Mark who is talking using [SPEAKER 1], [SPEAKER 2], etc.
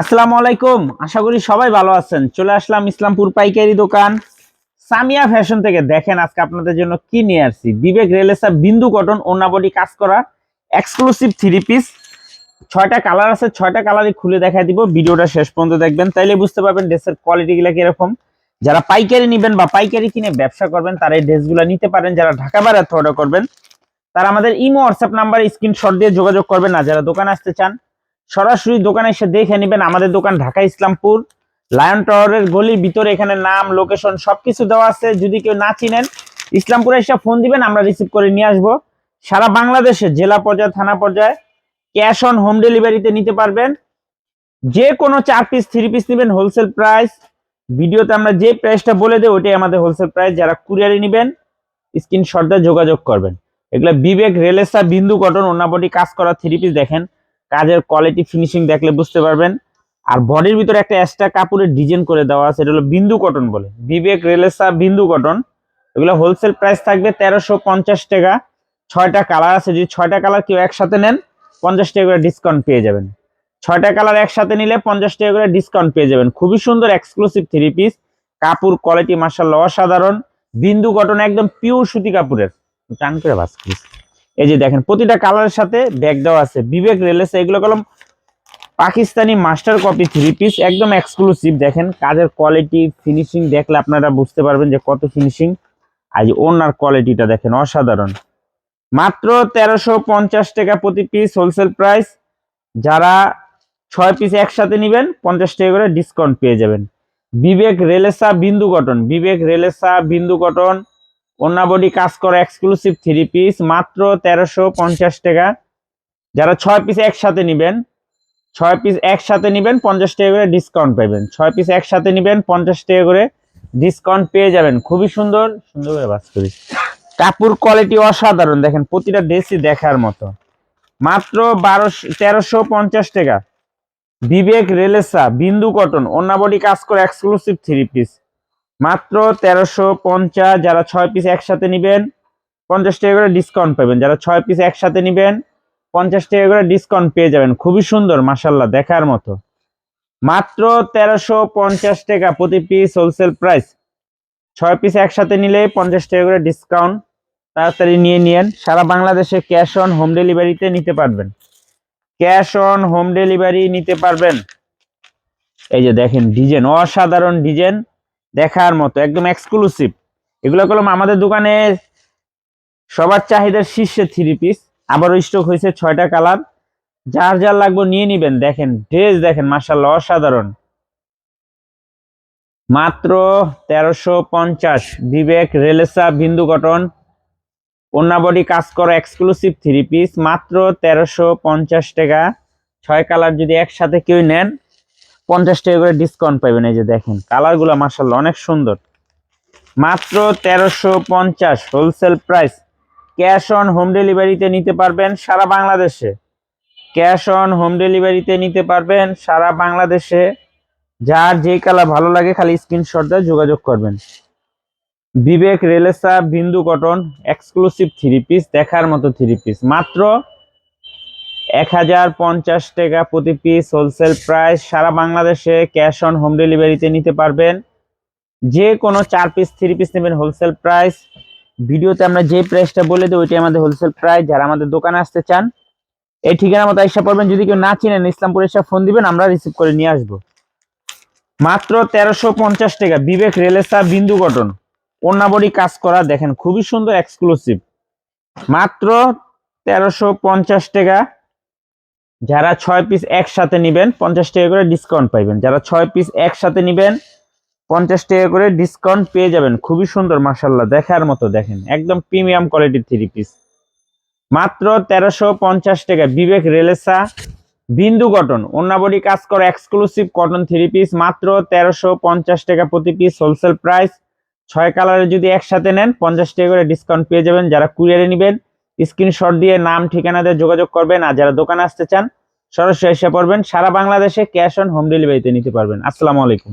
[SPEAKER 1] আসসালামু আলাইকুম। আশা করি সবাই ভালো আছেন। চলে আসলাম ইসলামপুর পাইকারি দোকান। সামিয়া ফ্যাশন থেকে দেখেন আজকে আপনাদের জন্য কি নিয়ে আসছি। বিবেক রেলেসা বিন্দু কটন ওনাবডি কাজ করা এক্সক্লুসিভ থ্রি পিস ছয়টা কালার আছে, ছয়টা কালারই খুলে দেখা দিব। ভিডিওটা শেষ পর্যন্ত দেখবেন। তাইলে বুঝতে পারবেন ড্রেসের কোয়ালিটিগুলো কীরকম। যারা পাইকারি নেবেন বা পাইকারি কিনে ব্যবসা করবেন, তারা এই ড্রেসগুলো নিতে পারেন। যারা ঢাকা বাইরে অর্ডার করবেন। তারা আমাদের ইমো, হোয়াটসঅ্যাপ নাম্বারে স্ক্রিনশট দিয়ে যোগাযোগ করবেন। না যারা দোকানে আসতে চান সরাসরি দোকানে এসে দেখে নেবেন আমাদের দোকান ঢাকা ইসলামপুর। লায়ন টাওয়ারের গলির ভিতরে এখানে নাম লোকেশন সবকিছু দেওয়া আছে। যদি কেউ না চিনেন, ইসলামপুরে এসে ফোন দিবেন, আমরা রিসিভ করে নিয়ে আসব। সারা বাংলাদেশে, জেলা পর্যায়ে, থানা পর্যায়ে ক্যাশ অন হোম ডেলিভারিতে নিতে পারবেন। যে কোনো চার পিস থ্রি পিস নেবেন হোলসেল প্রাইস ভিডিওতে আমরা যে প্রাইসটা বলে দেবো, ওটাই আমাদের হোলসেল প্রাইস যারা কুরিয়ারে নেবেন স্ক্রিনশট যোগাযোগ করবেন। এগুলো বিবেক, রেলেসা, বিন্দু কটন অন্যাবটি কাজ করা থ্রি পিস দেখেন। কাজের কোয়ালিটি ফিনিশিং দেখলে বুঝতে পারবেন। আর বডির ভিতরে একটা এক্সট্রা কাপড়ের ডিজাইন করে দেওয়া আছে, এটা হলো বিন্দু কটন বলে। বিবেক রেলেসা বিন্দু কটন এগুলো হোলসেল প্রাইস থাকবে তেরোশো পঞ্চাশ টাকা। ছয়টা কালার আছে, যদি ছয়টা কালার কেউ একসাথে নেন, পঞ্চাশ টাকা করে ডিসকাউন্ট পেয়ে যাবেন। ছয়টা কালার একসাথে নিলে পঞ্চাশ টাকা করে ডিসকাউন্ট পেয়ে যাবেন। খুবই সুন্দর এক্সক্লুসিভ থ্রি পিস কাপড় কোয়ালিটি মার্শাল্লাহ অসাধারণ। বিন্দু কটন একদম পিওর সুতি কাপড়ের। টান করে বাস এই যে দেখেন, প্রতিটা কালারের সাথে ব্যাগ দেওয়া আছে। বিবেক রেলেস এগুলো কলম Pakistani master copy three piece একদম এক্সক্লুসিভ দেখেন, কাজের কোয়ালিটি ফিনিশিং দেখলে আপনারা বুঝতে পারবেন যে কত ফিনিশিং আর যে ওনার কোয়ালিটিটা দেখেন, অসাধারণ। মাত্র তেরোশো পঞ্চাশ টাকা প্রতি পিস হোলসেল প্রাইস যারা ছয় পিস একসাথে নেবেন, পঞ্চাশ টাকা করে ডিসকাউন্ট পেয়ে যাবেন। বিবেক রেলেসা বিন্দু কটন বিবেক রেলেসা বিন্দু কটন অন্যাবডি কাজ করা এক্সক্লুসিভ থ্রি পিস মাত্র তেরোশো পঞ্চাশ টাকা। যারা ছয় পিস একসাথে নেবেন, ছয় পিস একসাথে নেবেন, পঞ্চাশ টাকা করে ডিসকাউন্ট পাবেন ছয় পিস একসাথে নেবেন, পঞ্চাশ টাকা করে ডিসকাউন্ট পেয়ে যাবেন। খুবই সুন্দর সুন্দর করে বাস করি। কাপড় কোয়ালিটি অসাধারণ, দেখেন প্রতিটা ড্রেসই দেখার মতো। মাত্র বারোশো, তেরোশো পঞ্চাশ টাকা। বিবেক রেলেসা, বিন্দু কটন অন্যাবডি কাজ করে এক্সক্লুসিভ থ্রি পিস মাত্র তেরোশো পঞ্চাশ, যারা ছয় পিস একসাথে নেবেন, পঞ্চাশ টাকা করে ডিসকাউন্ট পাবেন। যারা ছয় পিস একসাথে নেবেন, পঞ্চাশ টাকা করে ডিসকাউন্ট পেয়ে যাবেন। খুবই সুন্দর মাসাল্লাহ দেখার মতো। মাত্র তেরোশো পঞ্চাশ টাকা প্রতি পিস হোলসেল প্রাইস ছয় পিস একসাথে নিলে পঞ্চাশ টাকা করে ডিসকাউন্ট তাড়াতাড়ি নিয়ে নিয়েন। সারা বাংলাদেশে ক্যাশ অন হোম ডেলিভারিতে নিতে পারবেন। ক্যাশ অন হোম ডেলিভারি নিতে পারবেন। এই যে দেখেন, ডিজাইন, অসাধারণ ডিজাইন। দেখার মতো, একদম এক্সক্লুসিভ এগুলো কলম আমাদের দোকানে সবার চাহিদার শীর্ষে থ্রি পিস আবারও স্টক হয়েছে ছয়টা কালার যার যার লাগবে নিয়ে নিবেন। দেখেন ড্রেস দেখেন মার্শাল্লাহ অসাধারণ। মাত্র তেরোশো পঞ্চাশ। বিবেক, রেলেসা, বিন্দু কটন। অন্যাবডি কাজ করা এক্সক্লুসিভ থ্রি পিস মাত্র তেরোশো পঞ্চাশ টাকা। ছয় কালার যদি একসাথে কেউ নেন পঞ্চাশ টাকা করে ডিসকাউন্ট পাবেন এই যে দেখেন। কালারগুলো মার্শাল্লাহ অনেক সুন্দর। মাত্র তেরোশো পঞ্চাশ wholesale price cash on home ডেলিভারিতে নিতে পারবেন সারা বাংলাদেশে। ক্যাশ অন হোম ডেলিভারিতে নিতে পারবেন সারা বাংলাদেশে। যার যে কালার ভালো লাগে খালি স্ক্রিনশট দিয়ে যোগাযোগ করবেন। বিবেক রেলেসা বিন্দু কটন এক্সক্লুসিভ থ্রি পিস দেখার মতো থ্রি পিস মাত্র এক হাজার পঞ্চাশ টাকা প্রতি পিস হোলসেল প্রাইস সারা বাংলাদেশে ক্যাশ অন হোম ডেলিভারিতে নিতে পারবেন। যে কোনো চার পিস থ্রি পিস নেবেন হোলসেল প্রাইস ভিডিওতে আমরা যে প্রাইসটা বলে দিই ওইটাই আমাদের হোলসেল প্রাইস যারা আমাদের দোকানে আসতে চান, এই ঠিকানা মতো এসে পড়বেন। যদি কেউ না চিনেন, ইসলামপুর এসে ফোন দিবেন, আমরা রিসিভ করে নিয়ে আসব। মাত্র তেরোশো পঞ্চাশ টাকা। বিবেক রেলেসা বিন্দু কটন। অন্যাবড়ি কাজ করা, দেখেন, খুবই সুন্দর এক্সক্লুসিভ মাত্র তেরোশো পঞ্চাশ টাকা। যারা ছয় পিস একসাথে নেবেন, পঞ্চাশ টাকা করে ডিসকাউন্ট পাইবেন। যারা ছয় পিস একসাথে নেবেন, পঞ্চাশ টাকা করে ডিসকাউন্ট পেয়ে যাবেন। খুবই সুন্দর মার্শাল্লাহ দেখার মতো, দেখেন, একদম প্রিমিয়াম কোয়ালিটির থ্রি পিস মাত্র তেরোশো পঞ্চাশ টাকা, বিবেক রেলেসা, বিন্দু কটন অন্যাবরী কাজ করা এক্সক্লুসিভ কটন থ্রি পিস মাত্র তেরোশো পঞ্চাশ টাকা প্রতি পিস হোলসেল প্রাইস ছয় কালারে যদি একসাথে নেন, পঞ্চাশ টাকা করে ডিসকাউন্ট পেয়ে যাবেন। যারা কুরিয়ারে নেবেন স্ক্রিনশট দিয়ে নাম, ঠিকানা দিয়ে যোগাযোগ করবেন আর যারা দোকানে আসতে চান, সরাসরি এসে পড়বেন। সারা বাংলাদেশে ক্যাশ অন হোম ডেলিভারিতে নিতে পারবেন। আসসালামু আলাইকুম।